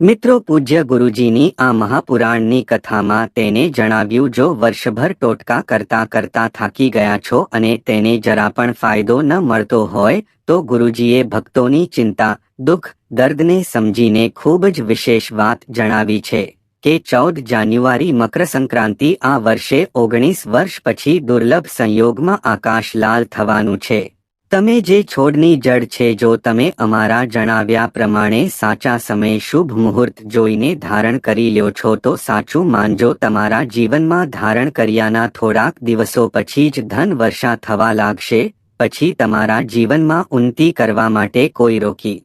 મિત્રો, પૂજ્ય ગુરુજીની આ મહાપુરાણની કથામાં તેને જણાવ્યું, જો વર્ષભર ટોટકા કરતા કરતા થાકી ગયા છો અને તેને જરા પણ ફાયદો ન મળતો હોય, તો ગુરુજીએ ભક્તોની ચિંતા, દુઃખ, દર્દને સમજીને ખૂબ જ વિશેષ વાત જણાવી છે કે ચૌદ જાન્યુઆરી મકર સંક્રાંતિ આ વર્ષે ઓગણીસ વર્ષ પછી દુર્લભ સંયોગમાં આકાશ લાલ થવાનું છે. તમે જે છોડની જડ છે જો તમે અમારા જણાવ્યા પ્રમાણે સાચા સમય શુભ મુહૂર્ત જોઈને ધારણ કરી લ્યો છો તો સાચું માનજો તમારા જીવનમાં ધારણ કર્યાના થોડાક દિવસો પછી જ ધન વર્ષા થવા લાગશે, પછી તમારા જીવનમાં ઉન્નતિ કરવા માટે કોઈ રોકી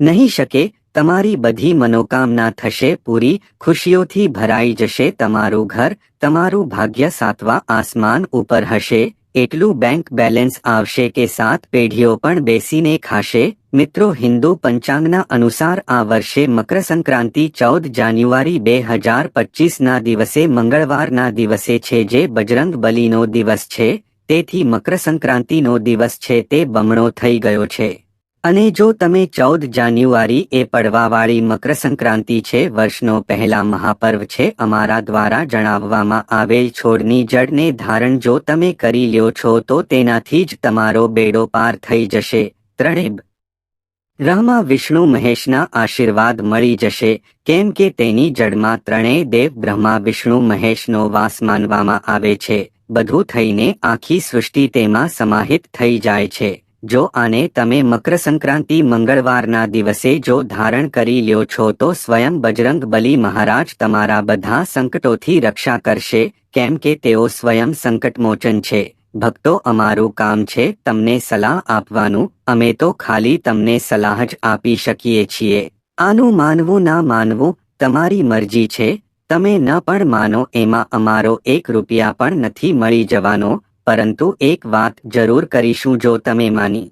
નહીં શકે, તમારી બધી મનોકામના થશે, પૂરી ખુશીઓથી ભરાઈ જશે, તમારું ઘર, તમારું ભાગ્ય સાતવા આસમાન ઉપર હશે એટલું બેંક બેલેન્સ આવશે કે સાત પેઢીઓ પણ બેસીને ખાશે. મિત્રો, હિન્દુ પંચાંગના અનુસાર આ વર્ષે મકર સંક્રાંતિ ચૌદ જાન્યુઆરી બે હજાર પચીસના દિવસે મંગળવારના દિવસે છે જે બજરંગ બલીનો દિવસ છે. તેથી મકર સંક્રાંતિનો દિવસ છે તે બમણો થઈ ગયો છે. અને જો તમે ચૌદ જાન્યુઆરી એ પડવાવાળી મકર સંક્રાંતિ છે, વર્ષનો પહેલા મહાપર્વ છે, અમારા દ્વારા જણાવવામાં આવેલ છોડની જડને ધારણ જો તમે કરી લ્યો છો, તો તેનાથી જ તમારો બેડો પાર થઈ જશે. ત્રણેબ. રહમાં વિષ્ણુ મહેશના આશીર્વાદ મળી જશે, કેમ કે તેની જડમાં ત્રણેય દેવ બ્રહ્મા વિષ્ણુ મહેશનો વાસ માનવામાં આવે છે. બધું થઈને આખી સૃષ્ટિ તેમાં સમાહિત થઈ જાય છે. જો આને તમે મકર સંક્રાંતિ મંગળવારના દિવસે જો ધારણ કરી લ્યો છો તો સ્વયં બજરંગ બલી મહારાજ તમારા બધા સંકટોથી રક્ષા કરશે, કેમ કે તેઓ સ્વયં સંકટમોચન છે. ભક્તો, અમારું કામ છે તમને સલાહ આપવાનું, અમે તો ખાલી તમને સલાહ જ આપી શકીએ છીએ. આનું માનવું ના માનવું, તમારી મરજી છે. તમે ન પણ માનો, એમાં અમારો એક રૂપિયા પણ નથી મળી જવાનો. પરંતુ એક વાત જરૂર કરીશું જો તમે માની.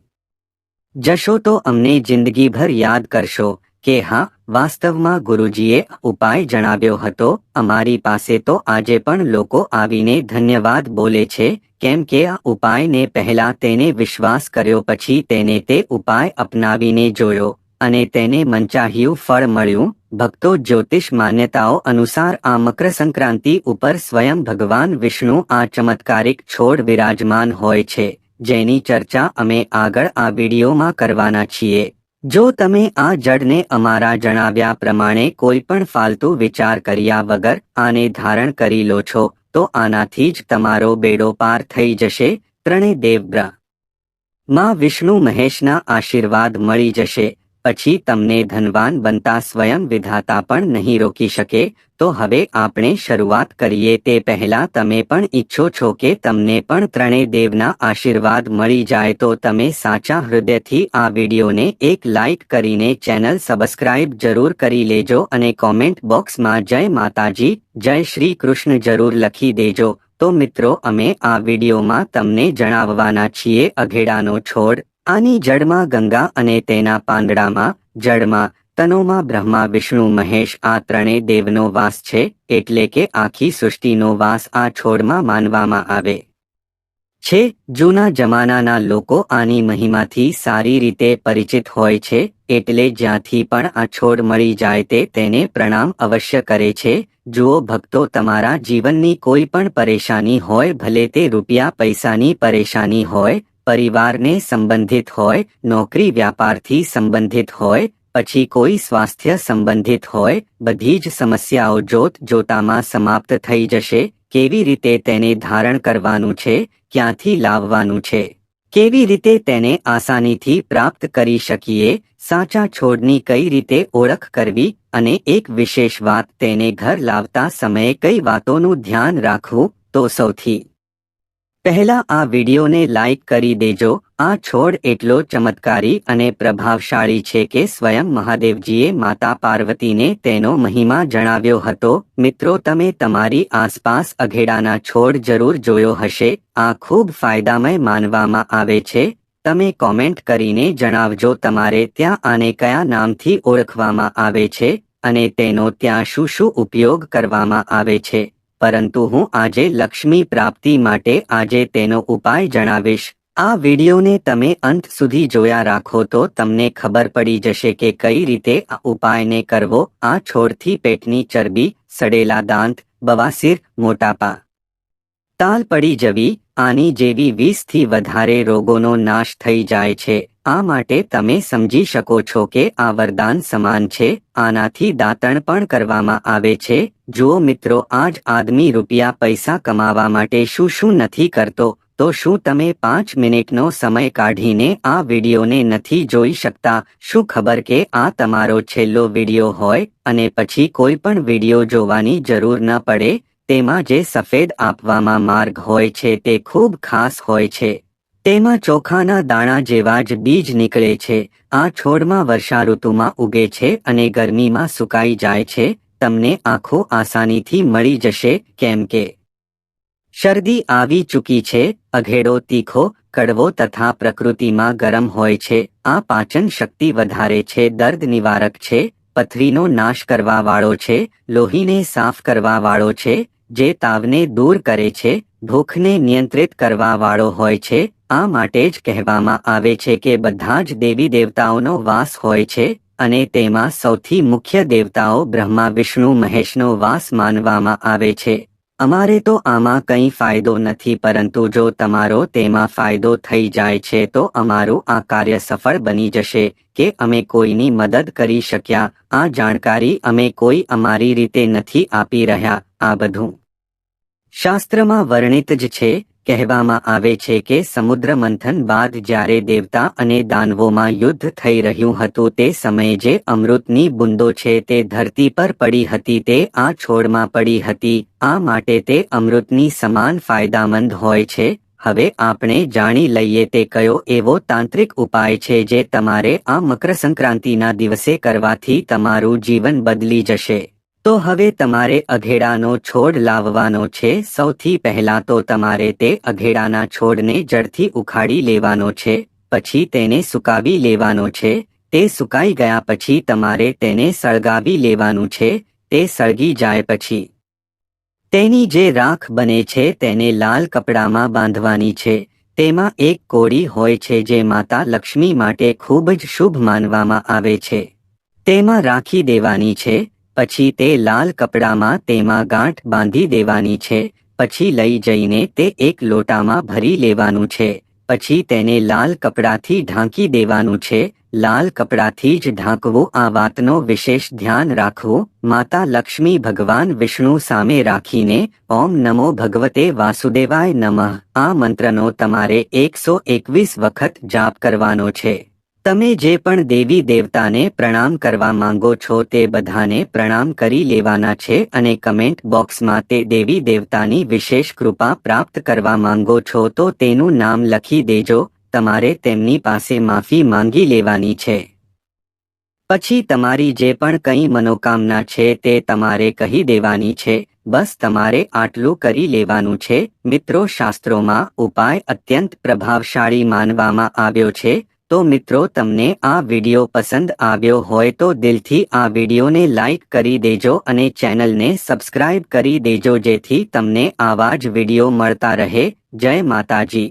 જશો તો અમને જિંદગીભર યાદ કરશો કે હા, વાસ્તવમાં ગુરુજીએ ઉપાય જણાવ્યો હતો, અમારી પાસે તો આજે પણ લોકો આવીને ધન્યવાદ બોલે છે, કેમ કે આ ઉપાયને પહેલા તેને વિશ્વાસ કર્યો પછી તેને તે ઉપાય અપનાવીને જોયો, અને તેને મનચાહ્યું ફળ મળ્યું ભક્તો જ્યોતિષ માન્યતાઓ અનુસાર આ મકર સંક્રાંતિ ઉપર સ્વયં ભગવાન વિષ્ણુ આ ચમત્કારિક છોડ વિરાજમાન હોય છે, જેની ચર્ચા અમે આગળ આ વિડીયોમાં કરવાના છીએ. જો તમે આ જડને અમારા જણાવ્યા પ્રમાણે કોઈ પણ ફાલતુ વિચાર કર્યા વગર આને ધારણ કરી લો છો, તો આનાથી જ તમારો બેડો પાર થઈ જશે ત્રણે દેવગ્રહમાં વિષ્ણુ મહેશના આશીર્વાદ મળી જશે. પછી તમને ધનવાન બનતા સ્વયં વિધાતા પણ નહીં રોકી શકે, તો હવે આપણે શરૂઆત કરીએ તે પહેલા તમે પણ ઈચ્છો છો કે તમને પણ ત્રણેય દેવના આશીર્વાદ મળી જાય તો તમે સાચા હૃદયથી આ વિડીયોને એક લાઇક કરીને ચેનલ સબસ્ક્રાઇબ જરૂર કરી લેજો અને કોમેન્ટ બોક્સમાં જય માતાજી, જય શ્રી કૃષ્ણ જરૂર લખી દેજો. તો મિત્રો, અમે આ વિડીયોમાં તમને જણાવવાના છીએ, અઘેડાનો છોડ. આની જડમાં ગંગા અને તેના પાંદડામાં જડમાં તનોમાં બ્રહ્મા, વિષ્ણુ, મહેશ, આ ત્રણેય દેવનો વાસ છે, એટલે કે આખી સૃષ્ટિનો વાસ આ છોડમાં માનવામાં આવે. છે, જૂના જમાનાના લોકો આની મહિમાથી સારી રીતે પરિચિત હોય છે, એટલે જ્યાંથી પણ આ છોડ મળી જાય તે તેને પ્રણામ અવશ્ય કરે છે, જુઓ ભક્તો, તમારા જીવનની કોઈ પણ પરેશાની હોય, ભલે તે રૂપિયા પૈસાની પરેશાની હોય પરિવારને સંબંધિત હોય, નોકરી વ્યાપારથી સંબંધિત હોય, પછી કોઈ સ્વાસ્થ્ય સંબંધિત હોય, બધી જ સમસ્યાઓ જોત જોતામાં સમાપ્ત થઈ જશે, કેવી રીતે તેને ધારણ કરવાનું છે, ક્યાંથી લાવવાનું છે, કેવી રીતે તેને આસાનીથી પ્રાપ્ત કરી શકીએ, સાચા છોડની કઈ રીતે ઓળખ કરવી, અને એક વિશેષ વાત તેને ઘર લાવતા સમયે કઈ વાતોનું ધ્યાન રાખવું, તો સૌથી પહેલા આ વિડીયોને લાઇક કરી દેજો. આ છોડ એટલો ચમત્કારી અને પ્રભાવશાળી છે કે સ્વયં મહાદેવજીએ માતા પાર્વતીને તેનો મહિમા જણાવ્યો હતો. મિત્રો, તમે તમારી આસપાસ અઘેડાના છોડ જરૂર જોયો હશે. આ ખૂબ ફાયદામય માનવામાં આવે છે. તમે કોમેન્ટ કરીને જણાવજો તમારે ત્યાં આને કયા નામથી ઓળખવામાં આવે છે અને તેનો ત્યાં શું શું ઉપયોગ કરવામાં આવે છે. પરંતુ હું આજે લક્ષ્મી પ્રાપ્તિ માટે આજે તેનો ઉપાય જણાવીશ. આ વિડીયોને તમે અંત સુધી જોયા રાખો તો તમને ખબર પડી જશે કે કઈ રીતે આ ઉપાયને કરવો. આ છોડથી પેટની ચરબી, સડેલા દાંત, બવાસીર, મોટાપા તાલ પડી જવી આની જેવી વીસથી વધારે રોગોનો નાશ થઈ જાય છે. આ માટે તમે સમજી શકો છો કે આ વરદાન સમાન છે. આનાથી દાંતણ પણ કરવામાં આવે છે. જુઓ મિત્રો, આજ આદમી રૂપિયા પૈસા કમાવા માટે શું શું નથી કરતો? તો શું તમે પાંચ મિનિટનો સમય કાઢીને આ વિડીયોને નથી જોઈ શકતા? શું ખબર કે આ તમારો છેલ્લો વીડિયો હોય? અને પછી કોઈ પણ વીડિયો જોવાની જરૂર ન પડે? તેમાં જે સફેદ આપવામાં માર્ગ હોય છે તે ખૂબ ખાસ હોય છે. તેમાં ચોખાના દાણા જેવા જ બીજ નીકળે છે. આ છોડમાં વર્ષા ઋતુમાં ઉગે છે અને ગરમીમાં સુકાઈ જાય છે. તમને આંખો આસાનીથી મળી જશે, કેમ કે શરદી આવી ચૂકી છે, અઘેડો તીખો, કડવો તથા પ્રકૃતિમાં ગરમ હોય છે. આ પાચન શક્તિ વધારે છે, દર્દ નિવારક છે, પથરીનો નાશ કરવા વાળો છે, લોહીને સાફ કરવા વાળો છે જે તાવને દૂર કરે છે, ભૂખને નિયંત્રિત કરવા વાળો હોય છે, આ માટે જ કહેવામાં આવે છે કે બધા જ દેવી દેવતાઓનો વાસ હોય છે, અને તેમાં સૌથી મુખ્ય દેવતાઓ બ્રહ્મા, વિષ્ણુ, મહેશનો વાસ માનવામાં આવે છે. અમારે તો આમાં કંઈ ફાયદો નથી, પરંતુ જો તમારો તેમાં ફાયદો થઈ જાય છે, તો અમારું આ કાર્ય સફળ બની જશે, કે અમે કોઈની મદદ કરી શક્યા. આ જાણકારી અમે કોઈ અમારી રીતે નથી આપી રહ્યા. આ બધું શાસ્ત્રમાં વર્ણિત જ છે, કહેવામાં આવે છે કે સમુદ્ર મંથન બાદ જ્યારે દેવતા અને દાનવોમાં યુદ્ધ થઈ રહ્યું હતું તે સમયે જે અમૃતની બુંદો છે તે ધરતી પર પડી હતી તે આ છોડમાં પડી હતી, આ માટે તે અમૃતની સમાન ફાયદામંદ હોય છે, હવે આપણે જાણી લઈએ તે કયો એવો તાંત્રિક ઉપાય છે જે તમારે આ મકર સંક્રાંતિના દિવસે કરવાથી તમારું જીવન બદલી જશે. તો હવે તમારે અઘેડાનો છોડ લાવવાનો છે. સૌથી પહેલા તો તમારે તે અઘેડાના છોડને જડથી ઉખાડી લેવાનો છે. પછી તેને સુકાવી લેવાનો છે. તે સુકાઈ ગયા પછી તમારે તેને સળગાવી લેવાનું છે. તે સળગી જાય પછી. તેની જે રાખ બને છે તેને લાલ કપડામાં બાંધવાની છે. તેમાં એક કોળી હોય છે જે માતા લક્ષ્મી માટે ખૂબ જ શુભ માનવામાં આવે છે. તેમાં રાખી દેવાની છે. પછી તે લાલ કપડામાં તેમાં ગાંઠ બાંધી દેવાની છે, પછી લઈ જઈને તે એક લોટામાં ભરી લેવાનું છે, પછી તેને લાલ કપડાથી ઢાંકી દેવાનું છે, લાલ કપડાથી જ ઢાંકવું, આ વાતનો વિશેષ ધ્યાન રાખવું, માતા લક્ષ્મી ભગવાન વિષ્ણુ સામે રાખીને, ઓમ નમો ભગવતે વાસુદેવાય નમઃ, આ મંત્રનો તમારે એકસો એકવીસ વખત જાપ કરવાનો છે. તમે જે પણ દેવી દેવતાને પ્રણામ કરવા માંગો છો તે બધાને પ્રણામ કરી લેવાના છે અને કમેન્ટ બોક્સમાં તે દેવી દેવતાની વિશેષ કૃપા પ્રાપ્ત કરવા માંગો છો તો તેનું નામ લખી દેજો, તમારે તેમની પાસે માફી માંગી લેવાની છે. પછી તમારી જે પણ કંઈ મનોકામના છે તે તમારે કહી દેવાની છે, બસ તમારે આટલું કરી લેવાનું છે. મિત્રો, શાસ્ત્રોમાં ઉપાય અત્યંત પ્રભાવશાળી માનવામાં આવ્યો છે. તો મિત્રો તમને આ વીડિયો પસંદ આવ્યો હોય તો દિલથી આ વિડીયોને લાઇક કરી દેજો અને ચેનલને સબસ્ક્રાઇબ કરી દેજો જેથી તમને આવા જ વિડિયો મળતા રહે. જય માતાજી.